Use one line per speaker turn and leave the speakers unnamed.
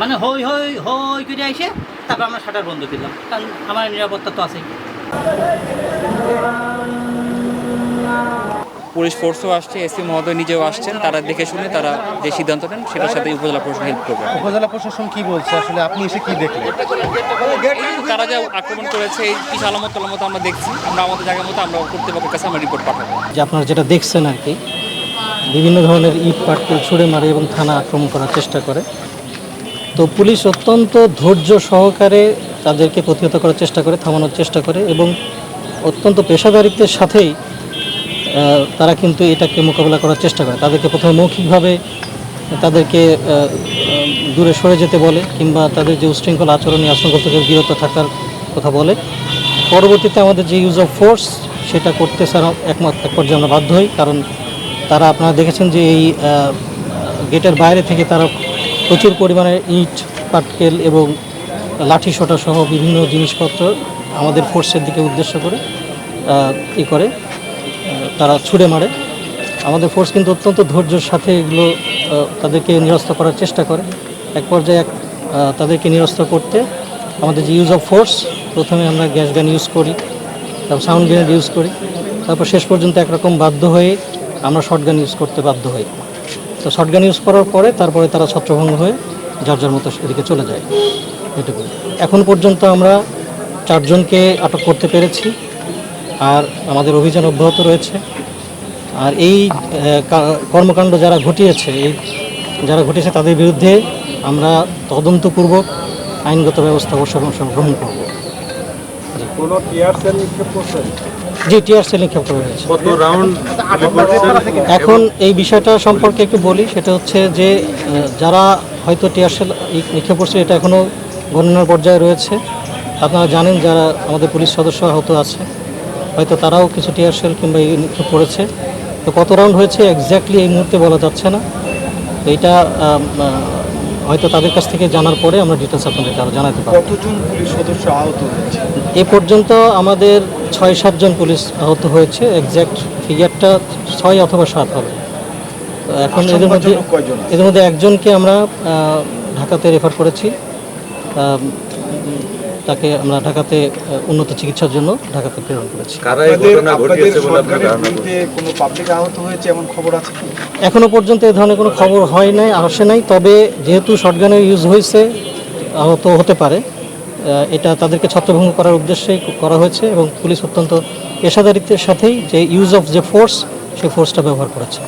মানে হই হই হই করে এসে তারপর আমরা শাটার বন্ধ করলাম। কারণ আমার নিরাপত্তা তো আছেই।
পুলিশ ফোর্সও আসছে এসি মহোদয় নিজেও আসছেন তারা দেখে শুনে তারা যে সিদ্ধান্ত নেন সেটার সাথে উপজেলা প্রশাসন হেল্প করবে।
উপজেলা প্রশাসন কি বলছে? আসলে আপনি এসে কি দেখলেন?
তারা যা আক্রমণ করেছে এই কিছু আলামত আলামত আমরা দেখছি আমরা আমাদের জায়গার মতো আমরা কর্তৃপক্ষের কাছে আমরা রিপোর্ট পাঠাবো।
যে আপনারা যেটা দেখছেন আর কি বিভিন্ন ধরনের ইট পাটকেল ছুঁড়ে মারে এবং থানা আক্রমণ করার চেষ্টা করে। তো পুলিশ অত্যন্ত ধৈর্য সহকারে তাদেরকে প্রতিহত করার চেষ্টা করে থামানোর চেষ্টা করে এবং অত্যন্ত পেশাদারিত্বের সাথেই তারা কিন্তু এটাকে মোকাবেলা করার চেষ্টা করে। তাদেরকে প্রথমে মৌখিকভাবে তাদেরকে দূরে সরে যেতে বলে কিংবা তাদের যে উশৃঙ্খল আচরণ আশঙ্কা থেকে বিরত থাকার কথা বলে। পরবর্তীতে আমাদের যে ইউজ অফ ফোর্স সেটা করতে স্যার একমাত্র এক পর্যায়ে আমরা বাধ্য হই, কারণ তারা, আপনারা দেখেছেন যে এই গেটের বাইরে থেকে তারা প্রচুর পরিমাণে ইট, পাটকেল এবং লাঠি সহ বিভিন্ন জিনিসপত্র আমাদের ফোর্সের দিকে উদ্দেশ্য করে ই করে। তারা ছুঁড়ে মারে। আমাদের ফোর্স কিন্তু অত্যন্ত ধৈর্যের সাথে এগুলো তাদেরকে নিরস্ত করার চেষ্টা করে। এক পর্যায়ে এক তাদেরকে নিরস্ত করতে আমাদের যে ইউজ অফ ফোর্স প্রথমে আমরা গ্যাস গান ইউজ করি, তারপর সাউন্ড গ্রেনেড ইউজ করি, তারপর শেষ পর্যন্ত একরকম বাধ্য হয়ে আমরা শর্ট গান ইউজ করতে বাধ্য হই। তো শর্ট গান ইউজ করার পরে তারপরে তারা ছত্রভঙ্গ হয়ে যার যার মতো এদিকে চলে যায়। এটুকু এখন পর্যন্ত আমরা চারজনকে আটক করতে পেরেছি। আর আমাদের অভিযান অব্যাহত রয়েছে। আর এই কর্মকাণ্ড যারা ঘটিয়েছে এই যারা ঘটিয়েছে তাদের বিরুদ্ধে আমরা তদন্তপূর্বক আইনগত ব্যবস্থা অবশ্যই গ্রহণ করব।
কোনো টিয়ার সেল নিক্ষেপ
জি টিআর সেল নিক্ষেপ করা হয়েছে। এখন এই বিষয়টা সম্পর্কে একটু বলি সেটা হচ্ছে যে যারা হয়তো টিয়ার সেল নিক্ষেপ করছে এটা এখনও গণনার পর্যায়ে রয়েছে। আপনারা জানেন যারা আমাদের পুলিশ সদস্য আহত আছে। হয়তো তারাও কিছু টিয়ার সেল কিংবা এই নিক্ষেপ করেছে। তো কত রাউন্ড হয়েছে এক্স্যাক্টলি এই মুহূর্তে বলা যাচ্ছে না। তো এটা হয়তো তাদের কাছ থেকে জানার পরে আমরা ডিটেলস আপনাদেরকে আরও জানাতে পারব।
কতজন পুলিশ সদস্য আহত হয়েছে?
এ পর্যন্ত আমাদের ছয় সাতজন পুলিশ আহত হয়েছে। এক্স্যাক্ট ফিগারটা ছয় অথবা সাত হবে। এখন এদের মধ্যে? এদের মধ্যে একজনকে আমরা ঢাকাতে রেফার করেছি। তাকে আমরা ঢাকাতে উন্নত চিকিৎসার জন্য ঢাকাতে প্রেরণ করেছি।
কারা এই ঘটনা ঘটিয়েছে বলে আপনার ধারণা করছেন?
বিরুদ্ধে কোনো পাবলিক আহত হয়েছে? এমন খবর আছে কি?
এখনও পর্যন্ত এ ধরনের কোনো খবর হয় নাই আসে নাই তবে যেহেতু শর্টগানের ইউজ হয়েছে আহত হতে পারে আহ, এটা তাদেরকে ছত্রভঙ্গ করার উদ্দেশ্যেই করা হয়েছে এবং পুলিশ অত্যন্ত পেশাদারিত্বের সাথেই যে ইউজ অফ যে ফোর্স সেই ফোর্সটা ব্যবহার করেছে।